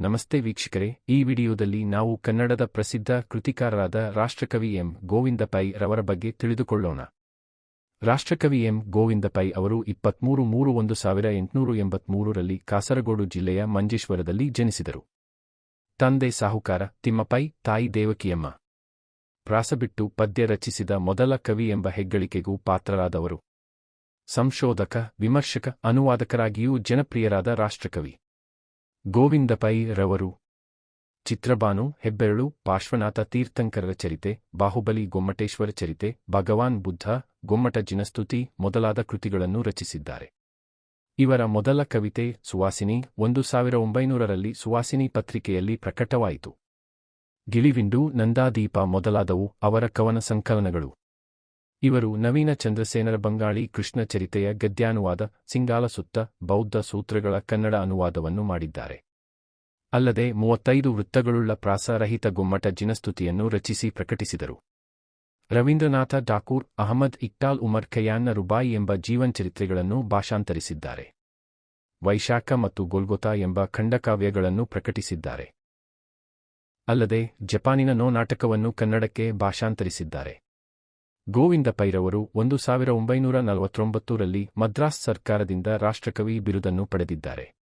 ನಮಸ್ತೆ ವೀಕ್ಷಕರೇ, ಈ ವಿಡಿಯೋದಲ್ಲಿ ನಾವು ಕನ್ನಡದ ಪ್ರಸಿದ್ಧ ಕೃತಿಕಾರರಾದ ರಾಷ್ಟ್ರಕವಿ ಎಂ. ಗೋವಿಂದ ಪೈ ರವರ ಬಗ್ಗೆ ತಿಳಿದುಕೊಳ್ಳೋಣ. ರಾಷ್ಟ್ರಕವಿ ಎಂ. ಗೋವಿಂದ ಪೈ ಅವರು ಇಪ್ಪತ್ಮೂರು ಮೂರು ಒಂದು ಸಾವಿರ ಎಂಟುನೂರು ಎಂಬತ್ಮೂರರಲ್ಲಿ ಕಾಸರಗೋಡು ಜಿಲ್ಲೆಯ ಮಂಜೇಶ್ವರದಲ್ಲಿ ಜನಿಸಿದರು. ತಂದೆ ಸಾಹುಕಾರ, ತಿಮ್ಮಪೈ, ತಾಯಿ ದೇವಕಿಯಮ್ಮ. ಪ್ರಾಸಬಿಟ್ಟು ಪದ್ಯ ರಚಿಸಿದ ಮೊದಲ ಕವಿ ಎಂಬ ಹೆಗ್ಗಳಿಕೆಗೂ ಪಾತ್ರರಾದವರು. ಸಂಶೋಧಕ, ವಿಮರ್ಶಕ, ಅನುವಾದಕರಾಗಿಯೂ ಜನಪ್ರಿಯರಾದ ರಾಷ್ಟ್ರಕವಿ. ಗೋವಿಂದ ಪೈ ರವರು. ಚಿತ್ರಬಾನು, ಹೆಬ್ಬೆರಳು, ಪಾರ್ಶ್ವನಾಥ ತೀರ್ಥಂಕರರ ಚರಿತೆ, ಬಾಹುಬಲಿ ಗೊಮ್ಮಟೇಶ್ವರ ಚರಿತೆ, ಭಗವಾನ್ ಬುದ್ಧ, ಗೊಮ್ಮಟ ಜಿನಸ್ತುತಿ ಮೊದಲಾದ ಕೃತಿಗಳನ್ನು ರಚಿಸಿದ್ದಾರೆ. ಇವರ ಮೊದಲ ಕವಿತೆ ಸುವಾಸಿನಿ ಒಂದು ಸಾವಿರ ಒಂಬೈನೂರರಲ್ಲಿ ಸುವಾಸಿನಿ ಪತ್ರಿಕೆಯಲ್ಲಿ ಪ್ರಕಟವಾಯಿತು. ಗಿಳಿವಿಂಡು, ನಂದಾದೀಪ ಮೊದಲಾದವು ಅವರ ಕವನ ಸಂಕಲನಗಳು. ಇವರು ನವೀನ ಚಂದ್ರಸೇನರ ಬಂಗಾಳಿ ಕೃಷ್ಣ ಚರಿತೆಯ ಗದ್ಯಾನುವಾದ, ಸಿಂಗಾಲ ಸುತ್ತ ಬೌದ್ಧ ಸೂತ್ರಗಳ ಕನ್ನಡ ಅನುವಾದವನ್ನು ಮಾಡಿದ್ದಾರೆ. ಅಲ್ಲದೆ ಮೂವತ್ತೈದು ವೃತ್ತಗಳುಳ್ಳ ಪ್ರಾಸರಹಿತ ಗುಮ್ಮಟ ಜಿನಸ್ತುತಿಯನ್ನು ರಚಿಸಿ ಪ್ರಕಟಿಸಿದರು. ರವೀಂದ್ರನಾಥ ಠಾಕೂರ್, ಅಹಮದ್ ಇಕ್ಟಾಲ್ ಉಮರ್ ಖಯಾನ್ನ ರುಬಾಯಿ ಎಂಬ ಜೀವನಚರಿತ್ರೆಗಳನ್ನು ಭಾಷಾಂತರಿಸಿದ್ದಾರೆ. ವೈಶಾಖ ಮತ್ತು ಗೊಲ್ಗೊತಾ ಎಂಬ ಖಂಡಕಾವ್ಯಗಳನ್ನು ಪ್ರಕಟಿಸಿದ್ದಾರೆ. ಅಲ್ಲದೆ ಜಪಾನಿನ ನೋ ನಾಟಕವನ್ನು ಕನ್ನಡಕ್ಕೆ ಭಾಷಾಂತರಿಸಿದ್ದಾರೆ. ಗೋವಿಂದ ಪೈರವರು ಒಂದು ಸಾವಿರ ಒಂಬೈನೂರ ನಲವತ್ತೊಂಬತ್ತರಲ್ಲಿ ಮದ್ರಾಸ್ ಸರ್ಕಾರದಿಂದ ರಾಷ್ಟ್ರಕವಿ ಬಿರುದನ್ನು ಪಡೆದಿದ್ದಾರೆ.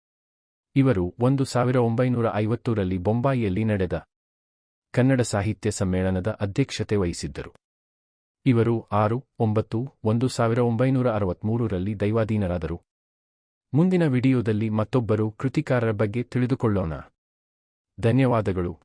ಇವರು ಒಂದು ಸಾವಿರ ಒಂಬೈನೂರ ಐವತ್ತೂರಲ್ಲಿ ಬೊಂಬಾಯಿಯಲ್ಲಿ ನಡೆದ ಕನ್ನಡ ಸಾಹಿತ್ಯ ಸಮ್ಮೇಳನದ ಅಧ್ಯಕ್ಷತೆ ವಹಿಸಿದ್ದರು. ಇವರು ಆರು, ಒಂಬತ್ತು, ಒಂದು ಸಾವಿರ ಒಂಬೈನೂರ ಅರವತ್ಮೂರರಲ್ಲಿ ದೈವಾಧೀನರಾದರು. ಮುಂದಿನ ವಿಡಿಯೋದಲ್ಲಿ ಮತ್ತೊಬ್ಬರು ಕೃತಿಕಾರರ ಬಗ್ಗೆ ತಿಳಿದುಕೊಳ್ಳೋಣ. ಧನ್ಯವಾದಗಳು.